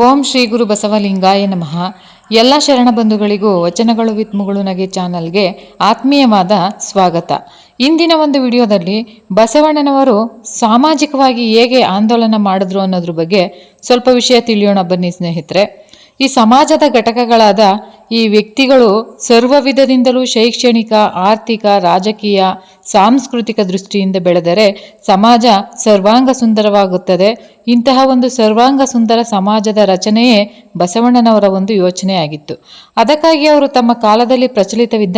ಓಂ ಶ್ರೀ ಗುರು ಬಸವಲಿಂಗಾಯ ನಮಃ. ಎಲ್ಲ ಶರಣ ಬಂಧುಗಳಿಗೂ, ವಚನಗಳು ವಿತ್ ಮುಗುಳುನಗೆ ಚಾನಲ್ಗೆ ಆತ್ಮೀಯವಾದ ಸ್ವಾಗತ. ಇಂದಿನ ಒಂದು ವಿಡಿಯೋದಲ್ಲಿ ಬಸವಣ್ಣನವರು ಸಾಮಾಜಿಕವಾಗಿ ಹೇಗೆ ಆಂದೋಲನ ಮಾಡಿದ್ರು ಅನ್ನೋದ್ರ ಬಗ್ಗೆ ಸ್ವಲ್ಪ ವಿಷಯ ತಿಳಿಯೋಣ ಬನ್ನಿ ಸ್ನೇಹಿತರೆ. ಈ ಸಮಾಜದ ಘಟಕಗಳಾದ ಈ ವ್ಯಕ್ತಿಗಳು ಸರ್ವ ವಿಧದಿಂದಲೂ ಶೈಕ್ಷಣಿಕ, ಆರ್ಥಿಕ, ರಾಜಕೀಯ, ಸಾಂಸ್ಕೃತಿಕ ದೃಷ್ಟಿಯಿಂದ ಬೆಳೆದರೆ ಸಮಾಜ ಸರ್ವಾಂಗ ಸುಂದರವಾಗುತ್ತದೆ. ಇಂತಹ ಒಂದು ಸರ್ವಾಂಗ ಸುಂದರ ಸಮಾಜದ ರಚನೆಯೇ ಬಸವಣ್ಣನವರ ಒಂದು ಯೋಚನೆಯಾಗಿತ್ತು. ಅದಕ್ಕಾಗಿ ಅವರು ತಮ್ಮ ಕಾಲದಲ್ಲಿ ಪ್ರಚಲಿತವಿದ್ದ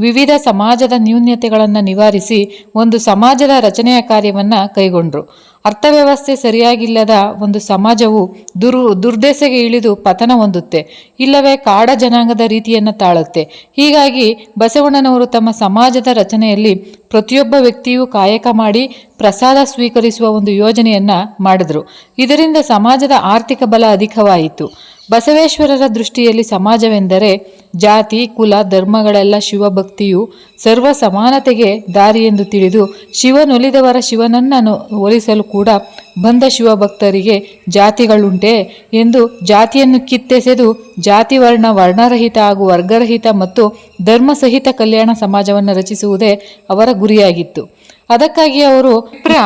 ವಿವಿಧ ಸಮಾಜದ ನ್ಯೂನ್ಯತೆಗಳನ್ನು ನಿವಾರಿಸಿ ಒಂದು ಸಮಾಜದ ರಚನೆಯ ಕಾರ್ಯವನ್ನು ಕೈಗೊಂಡರು. ಅರ್ಥವ್ಯವಸ್ಥೆ ಸರಿಯಾಗಿಲ್ಲದ ಒಂದು ಸಮಾಜವು ದುರು, ದುರ್ದೆಸೆಗೆ ಇಳಿದು ಪತನ ಹೊಂದುತ್ತೆ. ಇಲ್ಲವೇ ಕಾಡ ಜನಾಂಗದ ರೀತಿಯನ್ನು ತಾಳುತ್ತೆ. ಹೀಗಾಗಿ ಬಸವಣ್ಣನವರು ತಮ್ಮ ಸಮಾಜದ ರಚನೆಯಲ್ಲಿ ಪ್ರತಿಯೊಬ್ಬ ವ್ಯಕ್ತಿಯೂ ಕಾಯಕ ಮಾಡಿ ಪ್ರಸಾದ ಸ್ವೀಕರಿಸುವ ಒಂದು ಯೋಜನೆಯನ್ನ ಮಾಡಿದ್ರು. ಇದರಿಂದ ಸಮಾಜದ ಆರ್ಥಿಕ ಬಲ ಅಧಿಕವಾಯಿತು. ಬಸವೇಶ್ವರರ ದೃಷ್ಟಿಯಲ್ಲಿ ಸಮಾಜವೆಂದರೆ ಜಾತಿ, ಕುಲ, ಧರ್ಮಗಳೆಲ್ಲ ಶಿವಭಕ್ತಿಯು ಸರ್ವ ಸಮಾನತೆಗೆ ದಾರಿ ಎಂದು ತಿಳಿದು ಶಿವನೊಲಿದವರ ಶಿವನನ್ನು ಒಲಿಸಲು ಕೂಡ ಬಂದ ಶಿವಭಕ್ತರಿಗೆ ಜಾತಿಗಳುಂಟೆ ಎಂದು ಜಾತಿಯನ್ನು ಕಿತ್ತೆಸೆದು ಜಾತಿ ವರ್ಣ ವರ್ಣರಹಿತ ಹಾಗೂ ವರ್ಗರಹಿತ ಮತ್ತು ಧರ್ಮ ಸಹಿತ ಕಲ್ಯಾಣ ಸಮಾಜವನ್ನು ರಚಿಸುವುದೇ ಅವರ ಗುರಿಯಾಗಿತ್ತು. ಅದಕ್ಕಾಗಿ ಅವರು ಪ್ರ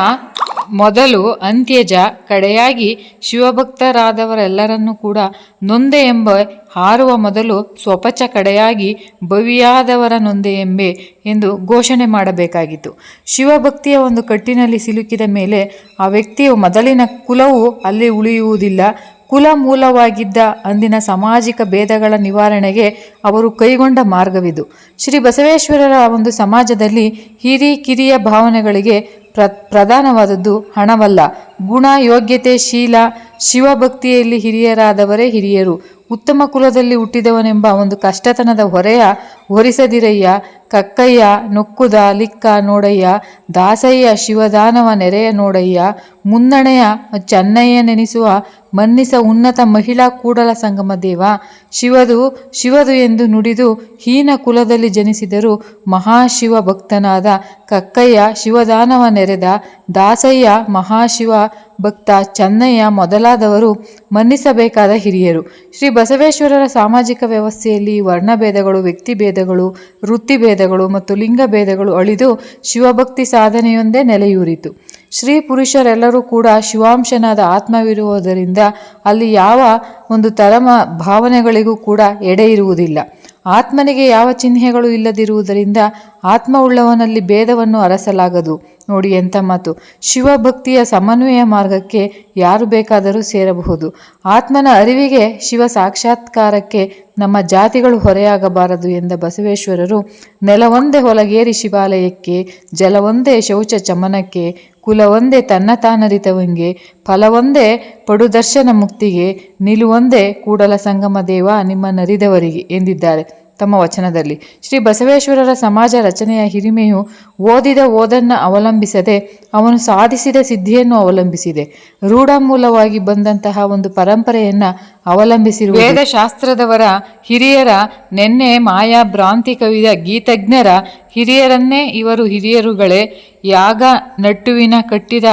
ಮೊದಲು ಅಂತ್ಯಜ, ಕಡೆಯಾಗಿ ಶಿವಭಕ್ತರಾದವರೆಲ್ಲರನ್ನೂ ಕೂಡ ನೊಂದೆ ಎಂಬ ಹಾರುವ ಮೊದಲು ಸ್ವಪಚ ಕಡೆಯಾಗಿ ಭವಿಯಾದವರ ನೊಂದೆ ಎಂಬೆ ಎಂದು ಘೋಷಣೆ ಮಾಡಬೇಕಾಗಿತ್ತು. ಶಿವಭಕ್ತಿಯ ಒಂದು ಕಟ್ಟಿನಲ್ಲಿ ಸಿಲುಕಿದ ಮೇಲೆ ಆ ವ್ಯಕ್ತಿಯು ಮೊದಲಿನ ಕುಲವು ಅಲ್ಲಿ ಉಳಿಯುವುದಿಲ್ಲ. ಕುಲ ಮೂಲವಾಗಿದ್ದ ಅಂದಿನ ಸಾಮಾಜಿಕ ಭೇದಗಳ ನಿವಾರಣೆಗೆ ಅವರು ಕೈಗೊಂಡ ಮಾರ್ಗವಿದು. ಶ್ರೀ ಬಸವೇಶ್ವರರ ಒಂದು ಸಮಾಜದಲ್ಲಿ ಹಿರಿ ಕಿರಿಯ ಭಾವನೆಗಳಿಗೆ ಪ್ರ, ಪ್ರಧಾನವಾದದ್ದು ಹಣವಲ್ಲ. ಗುಣ, ಯೋಗ್ಯತೆ, ಶೀಲ ಶಿವಭಕ್ತಿಯಲ್ಲಿ ಹಿರಿಯರಾದವರೇ ಹಿರಿಯರು. ಉತ್ತಮ ಕುಲದಲ್ಲಿ ಹುಟ್ಟಿದವನೆಂಬ ಒಂದು ಕಷ್ಟತನದ ಹೊರೆಯ ಹೊರಿಸದಿರಯ್ಯ, ಕಕ್ಕಯ್ಯ, ನೊಕ್ಕುದ, ಲಿಕ್ಕ ನೋಡಯ್ಯ, ದಾಸಯ್ಯ ಶಿವದಾನವ ನೆರೆಯ ನೋಡಯ್ಯ, ಮುನ್ನಣೆಯ ಚೆನ್ನಯ್ಯ ನೆನೆಸುವ ಮನ್ನಿಸ ಉನ್ನತ ಮಹಿಳಾ ಕೂಡಲ ಸಂಗಮ ದೇವ. ಶಿವದು ಶಿವದು ಎಂದು ನುಡಿದು ಹೀನ ಕುಲದಲ್ಲಿ ಜನಿಸಿದರೂ ಮಹಾಶಿವ ಭಕ್ತನಾದ ಕಕ್ಕಯ್ಯ ಶಿವದಾನವ ನೆರೆದ, ದಾಸಯ್ಯ ಮಹಾಶಿವ ಭಕ್ತ, ಚೆನ್ನಯ್ಯ ಮೊದಲಾದವರು ಮನ್ನಿಸಬೇಕಾದ ಹಿರಿಯರು. ಶ್ರೀ ಬಸವೇಶ್ವರರ ಸಾಮಾಜಿಕ ವ್ಯವಸ್ಥೆಯಲ್ಲಿ ವರ್ಣಭೇದಗಳು, ವ್ಯಕ್ತಿಭೇದಗಳು, ವೃತ್ತಿಭೇದಗಳು ಮತ್ತು ಲಿಂಗಭೇದಗಳು ಅಳಿದು ಶಿವಭಕ್ತಿ ಸಾಧನೆಯೊಂದೇ ನೆಲೆಯೂರಿತು. ಶ್ರೀ ಪುರುಷರೆಲ್ಲರೂ ಕೂಡ ಶಿವಾಂಶನಾದ ಆತ್ಮವಿರುವುದರಿಂದ ಅಲ್ಲಿ ಯಾವ ಒಂದು ತರಮ ಭಾವನೆಗಳಿಗೂ ಕೂಡ ಎಡೆ ಇರುವುದಿಲ್ಲ. ಆತ್ಮನಿಗೆ ಯಾವ ಚಿಹ್ನೆಗಳು ಇಲ್ಲದಿರುವುದರಿಂದ ಆತ್ಮವುಳ್ಳವನಲ್ಲಿ ಭೇದವನ್ನು ಅರಸಲಾಗದು. ನೋಡಿ ಎಂಥ ಮಾತು. ಶಿವಭಕ್ತಿಯ ಸಮನ್ವಯ ಮಾರ್ಗಕ್ಕೆ ಯಾರು ಬೇಕಾದರೂ ಸೇರಬಹುದು. ಆತ್ಮನ ಅರಿವಿಗೆ ಶಿವ ಸಾಕ್ಷಾತ್ಕಾರಕ್ಕೆ ನಮ್ಮ ಜಾತಿಗಳು ಹೊರೆಯಾಗಬಾರದು ಎಂದ ಬಸವೇಶ್ವರರು ನೆಲವೊಂದೇ ಹೊಲಗೇರಿ ಶಿವಾಲಯಕ್ಕೆ ಜಲವೊಂದೇ ಶೌಚ ಚಮನಕ್ಕೆ ಕುಲವೊಂದೇ ತನ್ನ ತಾನರಿತವಂಗೆ ಫಲವೊಂದೇ ಪಡುದರ್ಶನ ಮುಕ್ತಿಗೆ ನಿಲುವೊಂದೇ ಕೂಡಲ ಸಂಗಮ ದೇವ ನಿಮ್ಮ ನರಿದವರಿಗೆ ಎಂದಿದ್ದಾರೆ. ತಮ್ಮ ವಚನದಲ್ಲಿ. ಶ್ರೀ ಬಸವೇಶ್ವರರ ಸಮಾಜ ರಚನೆಯ ಹಿರಿಮೆಯು ಓದಿದ ಓದನ್ನು ಅವಲಂಬಿಸದೆ, ಅವನು ಸಾಧಿಸಿದ ಸಿದ್ಧಿಯನ್ನು ಅವಲಂಬಿಸಿದೆ. ರೂಢ ಮೂಲವಾಗಿ ಬಂದಂತಹ ಒಂದು ಪರಂಪರೆಯನ್ನು ಅವಲಂಬಿಸಿರುವ ವೇದಶಾಸ್ತ್ರದವರ ಹಿರಿಯರ ನೆನ್ನೆ ಮಾಯಾ ಭ್ರಾಂತಿ ಕವಿದ ಗೀತಜ್ಞರ ಹಿರಿಯರನ್ನೇ ಇವರು ಹಿರಿಯರುಗಳೇ, ಯಾಗ ನಟ್ಟುವಿನ ಕಟ್ಟಿದ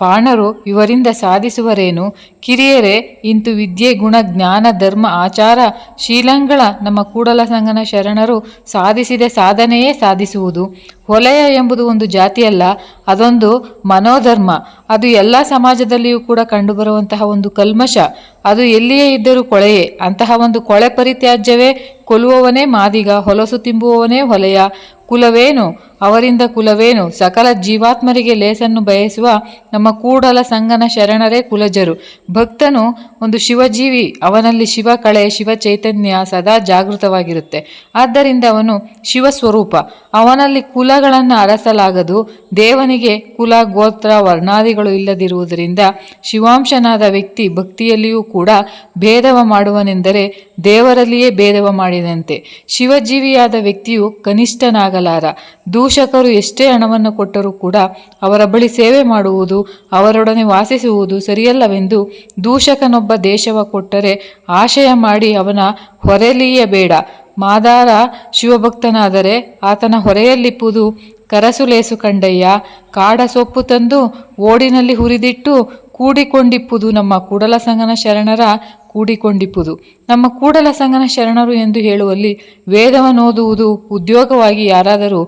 ಪಾಣರು ಇವರಿಂದ ಸಾಧಿಸುವರೇನು? ಕಿರಿಯರೇ, ಇಂತು ವಿದ್ಯೆ, ಗುಣ, ಜ್ಞಾನ, ಧರ್ಮ, ಆಚಾರ, ಶೀಲಂಗಳ ನಮ್ಮ ಕೂಡಲ ಸಂಗನ ಶರಣರು ಸಾಧಿಸಿದ ಸಾಧನೆಯೇ ಸಾಧಿಸುವುದು. ಹೊಲೆಯ ಎಂಬುದು ಒಂದು ಜಾತಿಯಲ್ಲ, ಅದೊಂದು ಮನೋಧರ್ಮ. ಅದು ಎಲ್ಲ ಸಮಾಜದಲ್ಲಿಯೂ ಕೂಡ ಕಂಡುಬರುವಂತಹ ಒಂದು ಕಲ್ಮಶ. ಅದು ಎಲ್ಲಿಯೇ ಇದ್ದರೂ ಕೊಳೆಯೇ. ಅಂತಹ ಒಂದು ಕೊಳೆ ಪರಿತ್ಯಾಜ್ಯವೇ ಕೊಲ್ಲುವವನೇ ಮಾದಿಗ, ಹೊಲಸು ತಿಂಬುವವನೇ ಹೊಲೆಯ. ಕುಲವೇನು? ಅವರಿಂದ ಕುಲವೇನು? ಸಕಲ ಜೀವಾತ್ಮರಿಗೆ ಲೇಸನ್ನು ಬಯಸುವ ನಮ್ಮ ಕೂಡಲ ಸಂಗನ ಶರಣರೇ ಕುಲಜರು. ಭಕ್ತನು ಒಂದು ಶಿವಜೀವಿ, ಅವನಲ್ಲಿ ಶಿವ ಕಳೆ, ಶಿವ ಚೈತನ್ಯ ಸದಾ ಜಾಗೃತವಾಗಿರುತ್ತೆ. ಆದ್ದರಿಂದ ಅವನು ಶಿವ ಸ್ವರೂಪ ಅವನಲ್ಲಿ ಕುಲಗಳನ್ನು ಅರಸಲಾಗದು. ದೇವನಿಗೆ ಕುಲ, ಗೋತ್ರ, ವರ್ಣಾದಿಗಳು ಇಲ್ಲದಿರುವುದರಿಂದ ಶಿವಾಂಶನಾದ ವ್ಯಕ್ತಿ ಭಕ್ತಿಯಲ್ಲಿಯೂ ಕೂಡ ಭೇದವ ಮಾಡುವನೆಂದರೆ ದೇವರಲ್ಲಿಯೇ ಭೇದವ ಮಾಡಿದಂತೆ. ಶಿವಜೀವಿಯಾದ ವ್ಯಕ್ತಿಯು ಕನಿಷ್ಠನಾಗಲಾರ. ದೂಷಕರು ಎಷ್ಟೇ ಹಣವನ್ನು ಕೊಟ್ಟರೂ ಕೂಡ ಅವರ ಬಳಿ ಸೇವೆ ಮಾಡುವುದು, ಅವರೊಡನೆ ವಾಸಿಸುವುದು ಸರಿಯಲ್ಲವೆಂದು ದೂಷಕನೊಬ್ಬ ದೇಶವ ಕೊಟ್ಟರೆ ಆಶಯ ಮಾಡಿ ಅವನ ಹೊರೆಲೀಯಬೇಡ ಮಾದಾರ ಶಿವಭಕ್ತನಾದರೆ ಆತನ ಹೊರೆಯಲ್ಲಿಪ್ಪುದು ಕರಸುಲೇಸು ಕಂಡಯ್ಯ. ಕಾಡ ಸೊಪ್ಪು ತಂದು ಓಡಿನಲ್ಲಿ ಹುರಿದಿಟ್ಟು ಕೂಡಿಕೊಂಡಿಪ್ಪುದು ನಮ್ಮ ಕೂಡಲ ಸಂಗನ ಶರಣರ ಕೂಡಿಕೊಂಡಿಪ್ಪುದು. ನಮ್ಮ ಕೂಡಲ ಸಂಗನ ಶರಣರು ಎಂದು ಹೇಳುವಲ್ಲಿ ವೇದವನ್ನೋದುವುದು ಉದ್ಯೋಗವಾಗಿ ಯಾರಾದರೂ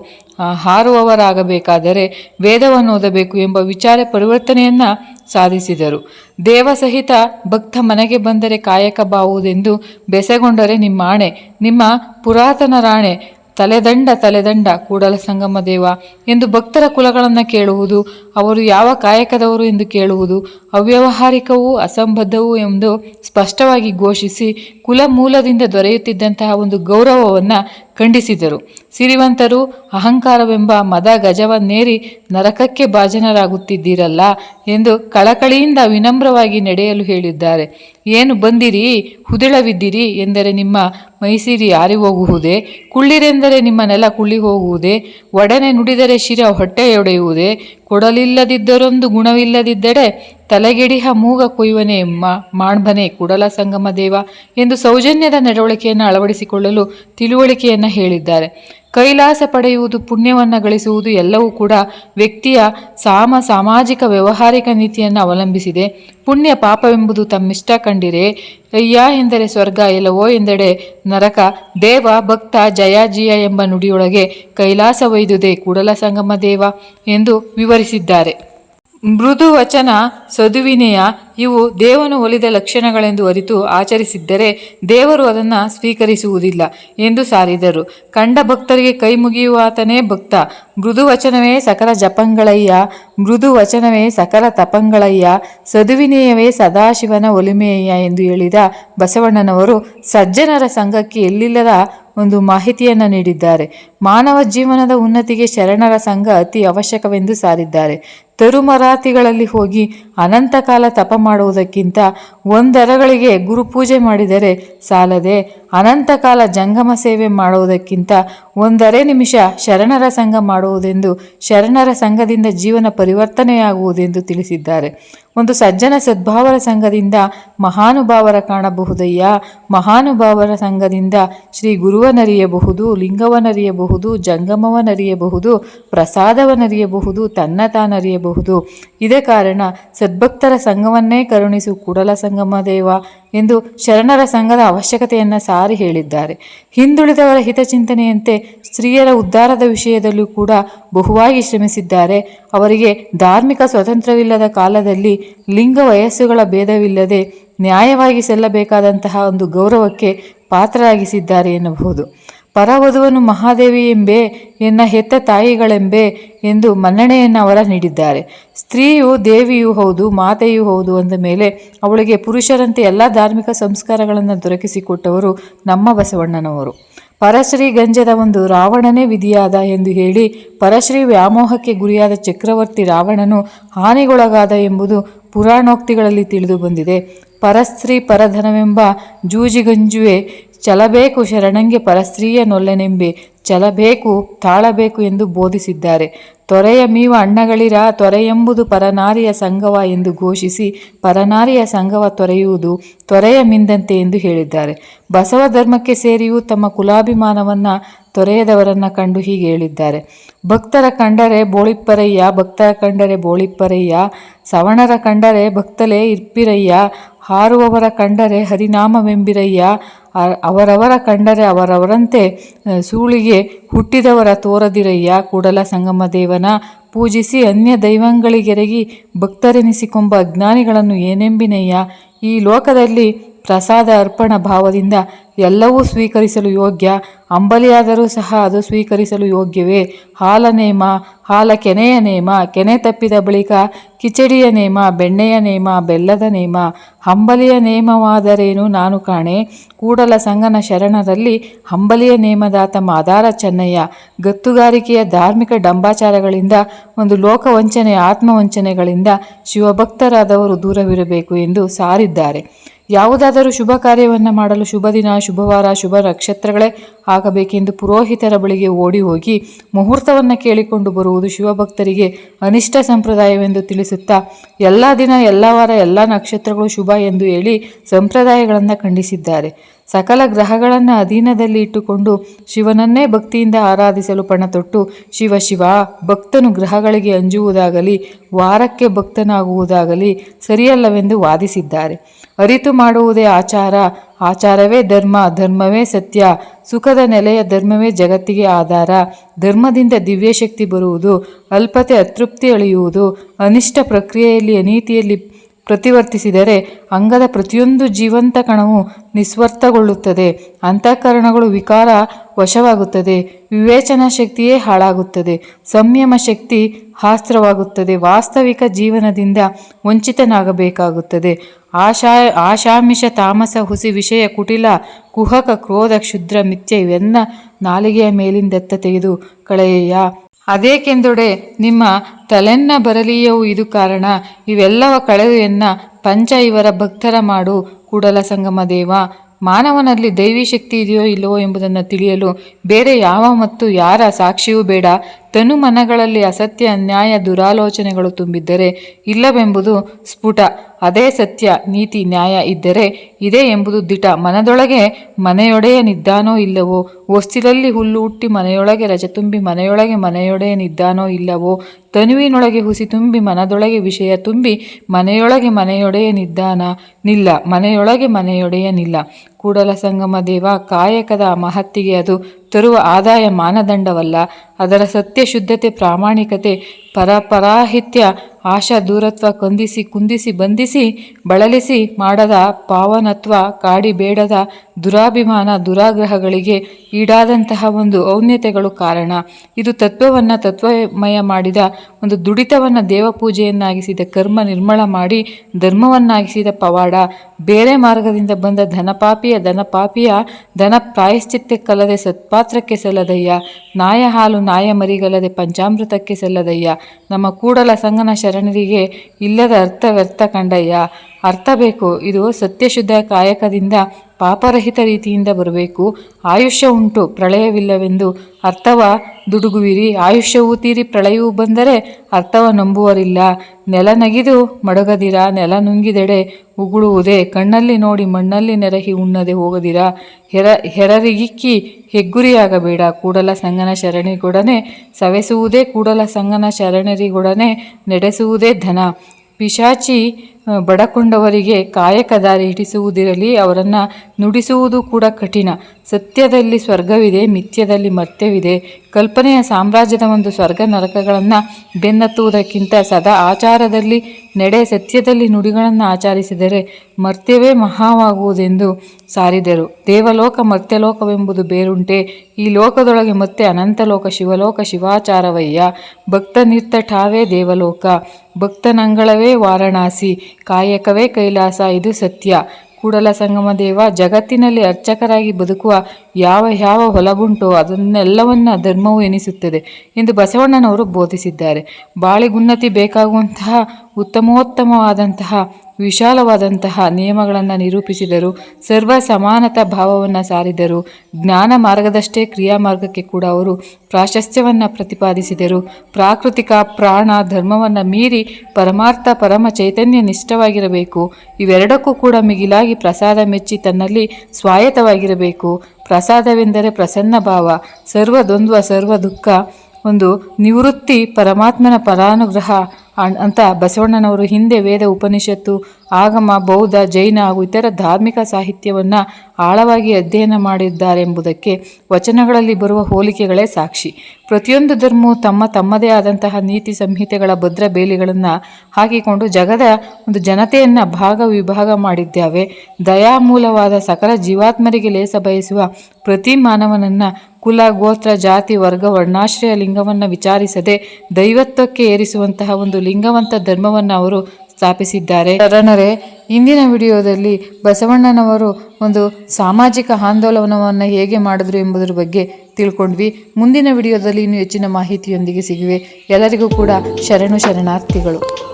ಹಾರುವವರಾಗಬೇಕಾದರೆ ವೇದವನ್ನು ಓದಬೇಕು ಎಂಬ ವಿಚಾರ ಪರಿವರ್ತನೆಯನ್ನ ಸಾಧಿಸಿದರು. ದೇವಸಹಿತ ಭಕ್ತ ಮನೆಗೆ ಬಂದರೆ ಕಾಯಕ ಬಾವುದೆಂದು ಬೆಸೆಗೊಂಡರೆ ನಿಮ್ಮ ಆಣೆ, ನಿಮ್ಮ ಪುರಾತನ ರಾಣೆ, ತಲೆದಂಡ ತಲೆದಂಡ, ಕೂಡಲ ಸಂಗಮ ದೇವ ಎಂದು ಭಕ್ತರ ಕುಲಗಳನ್ನು ಕೇಳುವುದು, ಅವರು ಯಾವ ಕಾಯಕದವರು ಎಂದು ಕೇಳುವುದು, ಅವ್ಯವಹಾರಿಕವೂ ಅಸಂಬದ್ಧವೂ ಎಂದು ಸ್ಪಷ್ಟವಾಗಿ ಘೋಷಿಸಿ ಕುಲ ಮೂಲದಿಂದ ದೊರೆಯುತ್ತಿದ್ದಂತಹ ಒಂದು ಗೌರವವನ್ನು ಖಂಡಿಸಿದರು. ಸಿರಿವಂತರು, ಅಹಂಕಾರವೆಂಬ ಮದ ಗಜವನ್ನೇರಿ ನರಕಕ್ಕೆ ಭಾಜನರಾಗುತ್ತಿದ್ದೀರಲ್ಲ ಎಂದು ಕಳಕಳಿಯಿಂದ ವಿನಮ್ರವಾಗಿ ನಡೆಯಲು ಹೇಳಿದ್ದಾರೆ. ಏನು ಬಂದಿರಿ? ಹುದಿಳವಿದ್ದೀರಿ ಎಂದರೆ ನಿಮ್ಮ ಮೈಸಿರಿ ಆರಿ ಹೋಗುವುದೇ ಕುಳ್ಳಿರೆಂದರೆ ನಿಮ್ಮ ನೆಲ ಕುಳ್ಳಿ ಹೋಗುವುದೇ ಒಡನೆ ನುಡಿದರೆ ಶಿರ ಹೊಟ್ಟೆಯೊಡೆಯುವುದೇ? ಕೊಡಲಿಲ್ಲದಿದ್ದರೊಂದು ಗುಣವಿಲ್ಲದಿದ್ದರೆ ತಲೆಗೆಡಿಹ ಮೂಗ ಕೊಯ್ಯುವನೇ ಮಾಣ್ಬನೆ ಕುಡಲ ಸಂಗಮ ದೇವ ಎಂದು ಸೌಜನ್ಯದ ನಡವಳಿಕೆಯನ್ನು ಅಳವಡಿಸಿಕೊಳ್ಳಲು ತಿಳುವಳಿಕೆಯನ್ನು ಹೇಳಿದ್ದಾರೆ. ಕೈಲಾಸ ಪಡೆಯುವುದು, ಪುಣ್ಯವನ್ನು ಗಳಿಸುವುದು ಎಲ್ಲವೂ ಕೂಡ ವ್ಯಕ್ತಿಯ ಸಾಮ ಸಾಮಾಜಿಕ ವ್ಯವಹಾರಿಕ ನೀತಿಯನ್ನು ಅವಲಂಬಿಸಿದೆ. ಪುಣ್ಯ ಪಾಪವೆಂಬುದು ತಮ್ಮಿಷ್ಟ ಕಂಡಿರೆ, ಅಯ್ಯ ಎಂದರೆ ಸ್ವರ್ಗ, ಎಲ್ಲವೋ ಎಂದೆಡೆ ನರಕ, ದೇವ, ಭಕ್ತ, ಜಯ, ಜಿಯ ಎಂಬ ನುಡಿಯೊಳಗೆ ಕೈಲಾಸ ವೈದುದೆ ಕೂಡಲ ಸಂಗಮ ದೇವ ಎಂದು ವಿವರಿಸಿದ್ದಾರೆ. ಮೃದು ವಚನ, ಸದುವಿನಯ, ಇವು ದೇವನು ಒಲಿದ ಲಕ್ಷಣಗಳೆಂದು ಅರಿತು ಆಚರಿಸಿದ್ದರೆ ದೇವರು ಅದನ್ನು ಸ್ವೀಕರಿಸುವುದಿಲ್ಲ ಎಂದು ಸಾರಿದರು. ಕಂಡ ಭಕ್ತರಿಗೆ ಕೈ ಮುಗಿಯುವಾತನೇ ಭಕ್ತ. ಮೃದು ವಚನವೇ ಸಕಲ ಜಪಂಗಳಯ್ಯ, ಮೃದು ವಚನವೇ ಸಕಲ ತಪಂಗಳಯ್ಯ, ಸದುವಿನಯವೇ ಸದಾಶಿವನ ಒಲಿಮೆಯಯ್ಯ ಎಂದು ಹೇಳಿದ ಬಸವಣ್ಣನವರು ಸಜ್ಜನರ ಸಂಘಕ್ಕೆ ಎಲ್ಲಿಲ್ಲದ ಒಂದು ಮಾಹಿತಿಯನ್ನು ನೀಡಿದ್ದಾರೆ. ಮಾನವ ಜೀವನದ ಉನ್ನತಿಗೆ ಶರಣರ ಸಂಘ ಅತಿ ಅವಶ್ಯಕವೆಂದು ಸಾರಿದ್ದಾರೆ. ತರುಮರಾತಿಗಳಲ್ಲಿ ಹೋಗಿ ಅನಂತಕಾಲ ತಪ ಮಾಡುವುದಕ್ಕಿಂತ ಒಂದರಗಳಿಗೆ ಗುರುಪೂಜೆ ಮಾಡಿದರೆ ಸಾಲದೆ ಅನಂತಕಾಲ ಜಂಗಮ ಸೇವೆ ಮಾಡುವುದಕ್ಕಿಂತ ಒಂದರೆ ನಿಮಿಷ ಶರಣರ ಸಂಘ ಮಾಡುವುದೆಂದು ಶರಣರ ಸಂಘದಿಂದ ಜೀವನ ಪರಿವರ್ತನೆಯಾಗುವುದೆಂದು ತಿಳಿಸಿದ್ದಾರೆ. ಒಂದು ಸಜ್ಜನ ಸದ್ಭಾವರ ಸಂಘದಿಂದ ಮಹಾನುಭಾವರ ಕಾಣಬಹುದಯ್ಯ. ಮಹಾನುಭಾವರ ಸಂಘದಿಂದ ಶ್ರೀ ಗುರುವನರಿಯಬಹುದು ಲಿಂಗವನರಿಯಬಹುದು ಜಂಗಮವನರಿಯಬಹುದು ಪ್ರಸಾದವನರಿಯಬಹುದು ತನ್ನ ತಾನರಿಯಬಹುದು ಇದೇ ಕಾರಣ ಸದ್ಭಕ್ತರ ಸಂಘವನ್ನೇ ಕರುಣಿಸು ಕೂಡಲ ಸಂಗಮ ದೇವ ಎಂದು ಶರಣರ ಸಂಘದ ಅವಶ್ಯಕತೆಯನ್ನು ಸಾರಿ ಹೇಳಿದ್ದಾರೆ. ಹಿಂದುಳಿದವರ ಹಿತಚಿಂತನೆಯಂತೆ ಸ್ತ್ರೀಯರ ಉದ್ಧಾರದ ವಿಷಯದಲ್ಲೂ ಕೂಡ ಬಹುವಾಗಿ ಶ್ರಮಿಸಿದ್ದಾರೆ. ಅವರಿಗೆ ಧಾರ್ಮಿಕ ಸ್ವತಂತ್ರವಿಲ್ಲದ ಕಾಲದಲ್ಲಿ ಲಿಂಗ ವಯಸ್ಸುಗಳ ಭೇದವಿಲ್ಲದೆ ನ್ಯಾಯವಾಗಿ ಸಲ್ಲಬೇಕಾದಂತಹ ಒಂದು ಗೌರವಕ್ಕೆ ಪಾತ್ರರಾಗಿಸಿದ್ದಾರೆ ಎನ್ನಬಹುದು. ಪರವಧುವನ್ನು ಮಹಾದೇವಿ ಎಂಬೆ, ಎನ್ನ ಹೆತ್ತ ತಾಯಿಗಳೆಂಬೆ ಎಂದು ಮನ್ನಣೆಯನ್ನು ಅವರ ನೀಡಿದ್ದಾರೆ. ಸ್ತ್ರೀಯು ದೇವಿಯೂ ಹೌದು, ಮಾತೆಯೂ ಹೌದು ಅಂದ ಮೇಲೆ ಅವಳಿಗೆ ಪುರುಷರಂತೆ ಎಲ್ಲ ಧಾರ್ಮಿಕ ಸಂಸ್ಕಾರಗಳನ್ನು ದೊರಕಿಸಿಕೊಟ್ಟವರು ನಮ್ಮ ಬಸವಣ್ಣನವರು. ಪರಶ್ರೀ ಗಂಜದ ಒಂದು ರಾವಣನೇ ವಿಧಿಯಾದ ಎಂದು ಹೇಳಿ ಪರಶ್ರೀ ವ್ಯಾಮೋಹಕ್ಕೆ ಗುರಿಯಾದ ಚಕ್ರವರ್ತಿ ರಾವಣನು ಹಾನಿಗೊಳಗಾದ ಎಂಬುದು ಪುರಾಣೋಕ್ತಿಗಳಲ್ಲಿ ತಿಳಿದು ಬಂದಿದೆ. ಪರಸ್ತ್ರೀ ಪರಧನವೆಂಬ ಜೂಜಿಗಂಜುವೆ ಚಲಬೇಕು ಶರಣಂಗೆ ಪರಸ್ತ್ರೀಯ ನೊಲ್ಲೆನೆಂಬೆ, ಚಲಬೇಕು, ತಾಳಬೇಕು ಎಂದು ಬೋಧಿಸಿದ್ದಾರೆ. ತೊರೆಯ ಮೀವ ಅಣ್ಣಗಳಿರ, ತೊರೆಯೆಂಬುದು ಪರನಾರಿಯ ಸಂಗವ ಎಂದು ಘೋಷಿಸಿ, ಪರನಾರಿಯ ಸಂಗವ ತೊರೆಯುವುದು ತೊರೆಯ ಮಿಂದಂತೆ ಎಂದು ಹೇಳಿದ್ದಾರೆ. ಬಸವ ಧರ್ಮಕ್ಕೆ ಸೇರಿಯೂ ತಮ್ಮ ಕುಲಾಭಿಮಾನವನ್ನು ತೊರೆಯದವರನ್ನ ಕಂಡು ಹೀಗೆ ಹೇಳಿದ್ದಾರೆ. ಭಕ್ತರ ಕಂಡರೆ ಬೋಳಿಪ್ಪರಯ್ಯ, ಭಕ್ತರ ಕಂಡರೆ ಬೋಳಿಪ್ಪರಯ್ಯ, ಸವಣರ ಕಂಡರೆ ಭಕ್ತಲೇ ಇರ್ಪಿರಯ್ಯ ಹಾರುವವರ ಕಂಡರೆ ಹರಿನಾಮವೆಂಬಿರಯ್ಯ. ಅವರವರ ಕಂಡರೆ ಅವರವರಂತೆ ಸೂಳಿಗೆ ಹುಟ್ಟಿದವರ ತೋರದಿರಯ್ಯ. ಕೂಡಲ ಸಂಗಮ ದೇವನ ಪೂಜಿಸಿ ಅನ್ಯ ದೈವಂಗಳಿಗೆರಗಿ ಭಕ್ತರೆನಿಸಿಕೊಂಬ ಅಜ್ಞಾನಿಗಳನ್ನು ಏನೆಂಬಿನಯ್ಯ. ಈ ಲೋಕದಲ್ಲಿ ಪ್ರಸಾದ ಅರ್ಪಣ ಭಾವದಿಂದ ಎಲ್ಲವೂ ಸ್ವೀಕರಿಸಲು ಯೋಗ್ಯ. ಅಂಬಲಿಯಾದರೂ ಸಹ ಅದು ಸ್ವೀಕರಿಸಲು ಯೋಗ್ಯವೇ. ಹಾಲ ನೇಮ, ಹಾಲ ಕೆನೆಯ ನೇಮ, ಕೆನೆ ತಪ್ಪಿದ ಬಳಿಕ ಕಿಚಡಿಯ ನೇಮ, ಬೆಣ್ಣೆಯ ನೇಮ, ಬೆಲ್ಲದ ನೇಮ. ಹಂಬಲಿಯ ನೇಮವಾದರೇನು ನಾನು ಕಾಣೆ. ಕೂಡಲ ಸಂಗನ ಶರಣರಲ್ಲಿ ಹಂಬಲಿಯ ನೇಮದಾತ ಮಾದಾರ ಚೆನ್ನಯ್ಯ. ಗತ್ತುಗಾರಿಕೆಯ ಧಾರ್ಮಿಕ ಡಂಬಾಚಾರಗಳಿಂದ, ಒಂದು ಲೋಕವಂಚನೆ ಆತ್ಮವಂಚನೆಗಳಿಂದ ಶಿವಭಕ್ತರಾದವರು ದೂರವಿರಬೇಕು ಎಂದು ಸಾರಿದ್ದಾರೆ. ಯಾವುದಾದರೂ ಶುಭ ಕಾರ್ಯವನ್ನು ಮಾಡಲು ಶುಭ ದಿನ, ಶುಭವಾರ, ಶುಭ ನಕ್ಷತ್ರಗಳೇ ಆಗಬೇಕೆಂದು ಪುರೋಹಿತರ ಬಳಿಗೆ ಓಡಿ ಹೋಗಿ ಮುಹೂರ್ತವನ್ನು ಕೇಳಿಕೊಂಡು ಬರುವುದು ಶಿವಭಕ್ತರಿಗೆ ಅನಿಷ್ಟ ಸಂಪ್ರದಾಯವೆಂದು ತಿಳಿಸುತ್ತಾ, ಎಲ್ಲ ದಿನ, ಎಲ್ಲ ವಾರ, ಎಲ್ಲ ನಕ್ಷತ್ರಗಳು ಶುಭ ಎಂದು ಹೇಳಿ ಸಂಪ್ರದಾಯಗಳನ್ನು ಖಂಡಿಸಿದ್ದಾರೆ. ಸಕಲ ಗ್ರಹಗಳನ್ನು ಅಧೀನದಲ್ಲಿ ಇಟ್ಟುಕೊಂಡು ಶಿವನನ್ನೇ ಭಕ್ತಿಯಿಂದ ಆರಾಧಿಸಲು ಪಣತೊಟ್ಟು ಶಿವ ಶಿವ, ಭಕ್ತನು ಗ್ರಹಗಳಿಗೆ ಅಂಜುವುದಾಗಲಿ, ವಾರಕ್ಕೆ ಭಕ್ತನಾಗುವುದಾಗಲಿ ಸರಿಯಲ್ಲವೆಂದು ವಾದಿಸಿದ್ದಾರೆ. ಅರಿತು ಮಾಡುವುದೇ ಆಚಾರ, ಆಚಾರವೇ ಧರ್ಮ, ಧರ್ಮವೇ ಸತ್ಯ, ಸುಖದ ನೆಲೆಯ ಧರ್ಮವೇ ಜಗತ್ತಿಗೆ ಆಧಾರ, ಧರ್ಮದಿಂದ ದಿವ್ಯಶಕ್ತಿ ಬರುವುದು, ಅಲ್ಪತೆ, ಅತೃಪ್ತಿ ಅಳೆಯುವುದು, ಅನಿಷ್ಟ ಪ್ರಕ್ರಿಯೆಯಲ್ಲಿ, ಅನೀತಿಯಲ್ಲಿ ಪ್ರತಿವರ್ತಿಸಿದರೆ ಅಂಗದ ಪ್ರತಿಯೊಂದು ಜೀವಂತ ಕಣವು ನಿಸ್ವರ್ಥಗೊಳ್ಳುತ್ತದೆ. ಅಂತಃಕರಣಗಳು ವಿಕಾರ ವಶವಾಗುತ್ತದೆ. ವಿವೇಚನಾ ಶಕ್ತಿಯೇ ಹಾಳಾಗುತ್ತದೆ. ಸಂಯಮ ಶಕ್ತಿ ಹಾಸ್ತ್ರವಾಗುತ್ತದೆ. ವಾಸ್ತವಿಕ ಜೀವನದಿಂದ ವಂಚಿತನಾಗಬೇಕಾಗುತ್ತದೆ. ಆಶಾ, ಆಶಾಮಿಷ ತಾಮಸ ಹುಸಿ ವಿಷಯ ಕುಟಿಲ ಕುಹಕ ಕ್ರೋಧ ಕ್ಷುದ್ರ ಮಿಥ್ಯ ಇವೆನ್ನ ನಾಲಿಗೆಯ ಮೇಲಿಂದೆತ್ತ ತೆಗೆದು ಕಳೆಯ ಅದೇಕೆಂದೊಡೆ ನಿಮ್ಮ ತಲೆನ್ನ ಬರಲಿಯವು ಇದು ಕಾರಣ. ಇವೆಲ್ಲವ ಕಳೆದು ಎನ್ನ ಪಂಚ ಇವರ ಭಕ್ತರ ಮಾಡು, ಕೂಡಲ ಸಂಗಮ ದೇವ. ಮಾನವನಲ್ಲಿ ದೈವಿ ಶಕ್ತಿ ಇದೆಯೋ ಇಲ್ಲವೋ ಎಂಬುದನ್ನು ತಿಳಿಯಲು ಬೇರೆ ಯಾವ ಮತ್ತು ಯಾರ ಸಾಕ್ಷಿಯೂ ಬೇಡ. ತನು ಮನಗಳಲ್ಲಿ ಅಸತ್ಯ, ಅನ್ಯಾಯ, ದುರಾಲೋಚನೆಗಳು ತುಂಬಿದ್ದರೆ ಇಲ್ಲವೆಂಬುದು ಸ್ಫುಟ. ಅದೇ ಸತ್ಯ, ನೀತಿ, ನ್ಯಾಯ ಇದ್ದರೆ ಇದೆ ಎಂಬುದು ದಿಟ. ಮನದೊಳಗೆ ಮನೆಯೊಡೆಯನಿದ್ದಾನೋ ಇಲ್ಲವೋ? ಹೊಸ್ತಿಲಲ್ಲಿ ಹುಲ್ಲು ಹುಟ್ಟಿ ಮನೆಯೊಳಗೆ ರಜ ತುಂಬಿ ಮನೆಯೊಳಗೆ ಮನೆಯೊಡೆಯನಿದ್ದಾನೋ ಇಲ್ಲವೋ? ತನುವಿನೊಳಗೆ ಹುಸಿ ತುಂಬಿ ಮನದೊಳಗೆ ವಿಷಯ ತುಂಬಿ ಮನೆಯೊಳಗೆ ಮನೆಯೊಡೆಯನಿದ್ದಾನ ನಿಲ್ಲ. ಮನೆಯೊಳಗೆ ಮನೆಯೊಡೆಯನಿಲ್ಲ ಕೂಡಲ ಸಂಗಮ ದೇವ, ಕಾಯಕದ ಮಹತ್ತಿಗೆ ಅದು ತರುವ ಆದಾಯ ಮಾನದಂಡವಲ್ಲ, ಅದರ ಸತ್ಯ ಶುದ್ಧತೆ ಪ್ರಾಮಾಣಿಕತೆ, ಪರಪರಾಹಿತ್ಯ, ಆಶಾ ದೂರತ್ವ ಕಂದಿಸಿ ಕುಂದಿಸಿ ಬಂಧಿಸಿ ಬಳಲಿಸಿ ಮಾಡದ ಪಾವನತ್ವ, ಕಾಡಿ ಬೇಡದ ದುರಾಭಿಮಾನ ದುರಾಗ್ರಹಗಳಿಗೆ ಈಡಾದಂತಹ ಒಂದು ಔನ್ಯತೆಗಳು ಕಾರಣ. ಇದು ತತ್ವವನ್ನು ತತ್ವಮಯ ಮಾಡಿದ ಒಂದು ದುಡಿತವನ್ನು ದೇವಪೂಜೆಯನ್ನಾಗಿಸಿದ ಕರ್ಮ ನಿರ್ಮಳ ಮಾಡಿ ಧರ್ಮವನ್ನಾಗಿಸಿದ ಪವಾಡ. ಬೇರೆ ಮಾರ್ಗದಿಂದ ಬಂದ ಧನಪಾಪಿಯ ಧನಪಾಪಿಯ ಧನ ಪ್ರಾಯಶ್ಚಿತ್ತಕ್ಕಲ್ಲದೆ ಸತ್ಪಾತ್ರಕ್ಕೆ ಸಲ್ಲದಯ್ಯ. ನಾಯ ಹಾಲು ನಾಯ ಮರಿಗಲ್ಲದೆ ಪಂಚಾಮೃತಕ್ಕೆ ಸಲ್ಲದಯ್ಯ. ನಮ್ಮ ಕೂಡಲ ಸಂಗನ ಶರಣರಿಗೆ ಇಲ್ಲದ ಅರ್ಥ ವ್ಯರ್ಥ ಕಂಡಯ್ಯ. ಅರ್ಥ ಬೇಕು. ಇದು ಸತ್ಯಶುದ್ಧ ಕಾಯಕದಿಂದ ಪಾಪರಹಿತ ರೀತಿಯಿಂದ ಬರಬೇಕು. ಆಯುಷ್ಯ ಉಂಟು, ಪ್ರಳಯವಿಲ್ಲವೆಂದು ಅರ್ಥವ ದುಡುಗುವಿರಿ. ಆಯುಷ್ಯವೂ ತೀರಿ, ಪ್ರಳಯವೂ ಬಂದರೆ ಅರ್ಥವ ನಂಬುವರಿಲ್ಲ. ನೆಲ ನಗಿದು ಮಡಗದಿರ, ನೆಲ ನುಂಗಿದೆಡೆ ಉಗುಳುವುದೇ. ಕಣ್ಣಲ್ಲಿ ನೋಡಿ ಮಣ್ಣಲ್ಲಿ ನೆರಹಿ ಉಣ್ಣದೆ ಹೋಗದಿರ. ಹೆರ, ಹೆರರಿಗಿಕ್ಕಿ ಹೆಗ್ಗುರಿಯಾಗಬೇಡ. ಕೂಡಲ ಸಂಗನ ಶರಣಿಗೊಡನೆ ಸವೆಸುವುದೇ, ಕೂಡಲ ಸಂಗನ ಶರಣರಿಗೊಡನೆ ನಡೆಸುವುದೇ ಧನ. ಪಿಶಾಚಿ ಬಡಕೊಂಡವರಿಗೆ ಕಾಯಕ ದಾರಿ ಹಿಡಿಸುವುದಿರಲಿ ಅವರನ್ನು ನುಡಿಸುವುದು ಕೂಡ ಕಠಿಣ. ಸತ್ಯದಲ್ಲಿ ಸ್ವರ್ಗವಿದೆ, ಮಿಥ್ಯದಲ್ಲಿ ಮರ್ತ್ಯವಿದೆ. ಕಲ್ಪನೆಯ ಸಾಮ್ರಾಜ್ಯದ ಒಂದು ಸ್ವರ್ಗ ನರಕಗಳನ್ನು ಬೆನ್ನತ್ತುವುದಕ್ಕಿಂತ ಸದಾ ಆಚಾರದಲ್ಲಿ ನಡೆ ಸತ್ಯದಲ್ಲಿ ನುಡಿಗಳನ್ನು ಆಚರಿಸಿದರೆ ಮರ್ತ್ಯವೇ ಮಹಾವಾಗುವುದೆಂದು ಸಾರಿದರು. ದೇವಲೋಕ ಮರ್ತ್ಯಲೋಕವೆಂಬುದು ಬೇರುಂಟೆ. ಈ ಲೋಕದೊಳಗೆ ಮತ್ತೆ ಅನಂತಲೋಕ, ಶಿವಲೋಕ, ಶಿವಾಚಾರವಯ್ಯ. ಭಕ್ತನಿರ್ತ ದೇವಲೋಕ. ಭಕ್ತನಂಗಳವೇ ವಾರಣಾಸಿ. ಕಾಯಕವೇ ಕೈಲಾಸ, ಇದು ಸತ್ಯ. ಕೂಡಲ ಸಂಗಮ ದೇವ, ಜಗತ್ತಿನಲ್ಲಿ ಅರ್ಚಕರಾಗಿ ಬದುಕುವ ಯಾವ ಯಾವ ಹೊಲಗುಂಟು ಅದನ್ನೆಲ್ಲವನ್ನ ಧರ್ಮವು ಎನಿಸುತ್ತದೆ ಎಂದು ಬಸವಣ್ಣನವರು ಬೋಧಿಸಿದ್ದಾರೆ. ಬಾಳೆಗುನ್ನತಿ ಬೇಕಾಗುವಂತಹ ಉತ್ತಮೋತ್ತಮವಾದಂತಹ ವಿಶಾಲವಾದಂತಹ ನಿಯಮಗಳನ್ನು ನಿರೂಪಿಸಿದರು. ಸರ್ವ ಸಮಾನತಾ ಭಾವವನ್ನು ಸಾರಿದರು. ಜ್ಞಾನ ಮಾರ್ಗದಷ್ಟೇ ಕ್ರಿಯಾ ಮಾರ್ಗಕ್ಕೆ ಕೂಡ ಅವರು ಪ್ರಾಶಸ್ತ್ಯವನ್ನು ಪ್ರತಿಪಾದಿಸಿದರು. ಪ್ರಾಕೃತಿಕ ಪ್ರಾಣ ಧರ್ಮವನ್ನು ಮೀರಿ ಪರಮಾರ್ಥ ಪರಮ ಚೈತನ್ಯ ನಿಷ್ಠವಾಗಿರಬೇಕು. ಇವೆರಡಕ್ಕೂ ಕೂಡ ಮಿಗಿಲಾಗಿ ಪ್ರಸಾದ ಮೆಚ್ಚಿ ತನ್ನಲ್ಲಿ ಸ್ವಾಯತ್ತವಾಗಿರಬೇಕು. ಪ್ರಸಾದವೆಂದರೆ ಪ್ರಸನ್ನ ಭಾವ ಸರ್ವ ದ್ವಂದ್ವ ಸರ್ವ ದುಃಖ ಒಂದು ನಿವೃತ್ತಿ ಪರಮಾತ್ಮನ ಪರಾನುಗ್ರಹ ಅಂತ ಬಸವಣ್ಣನವರು ಹಿಂದೆ ವೇದ ಉಪನಿಷತ್ತು, ಆಗಮ, ಬೌದ್ಧ, ಜೈನ ಹಾಗೂ ಇತರ ಧಾರ್ಮಿಕ ಸಾಹಿತ್ಯವನ್ನು ಆಳವಾಗಿ ಅಧ್ಯಯನ ಮಾಡಿದ್ದಾರೆಂಬುದಕ್ಕೆ ವಚನಗಳಲ್ಲಿ ಬರುವ ಹೋಲಿಕೆಗಳೇ ಸಾಕ್ಷಿ. ಪ್ರತಿಯೊಂದು ಧರ್ಮವು ತಮ್ಮ ತಮ್ಮದೇ ಆದಂತಹ ನೀತಿ ಸಂಹಿತೆಗಳ ಭದ್ರ ಬೇಲಿಗಳನ್ನು ಹಾಕಿಕೊಂಡು ಜಗದ ಒಂದು ಜನತೆಯನ್ನು ಭಾಗ ವಿಭಾಗ ಮಾಡಿದ್ದಾವೆ. ದಯಾಮೂಲವಾದ ಸಕಲ ಜೀವಾತ್ಮರಿಗೆ ಲೇಸ ಬಯಸುವ ಪ್ರತಿ ಮಾನವನನ್ನು ಕುಲ ಗೋತ್ರ ಜಾತಿ ವರ್ಗ ವರ್ಣಾಶ್ರಯ ಲಿಂಗವನ್ನು ವಿಚಾರಿಸದೆ ದೈವತ್ವಕ್ಕೆ ಏರಿಸುವಂತಹ ಒಂದು ಲಿಂಗವಂತ ಧರ್ಮವನ್ನು ಅವರು ಸ್ಥಾಪಿಸಿದ್ದಾರೆ. ಶರಣರೇ ಇಂದಿನ ವಿಡಿಯೋದಲ್ಲಿ ಬಸವಣ್ಣನವರು ಒಂದು ಸಾಮಾಜಿಕ ಆಂದೋಲನವನ್ನು ಹೇಗೆ ಮಾಡಿದ್ರು ಎಂಬುದರ ಬಗ್ಗೆ ತಿಳ್ಕೊಂಡ್ವಿ. ಮುಂದಿನ ವಿಡಿಯೋದಲ್ಲಿ ಇನ್ನೂ ಹೆಚ್ಚಿನ ಮಾಹಿತಿಯೊಂದಿಗೆ ಸಿಗುವೆ. ಎಲ್ಲರಿಗೂ ಕೂಡ ಶರಣು ಶರಣಾರ್ಥಿಗಳು.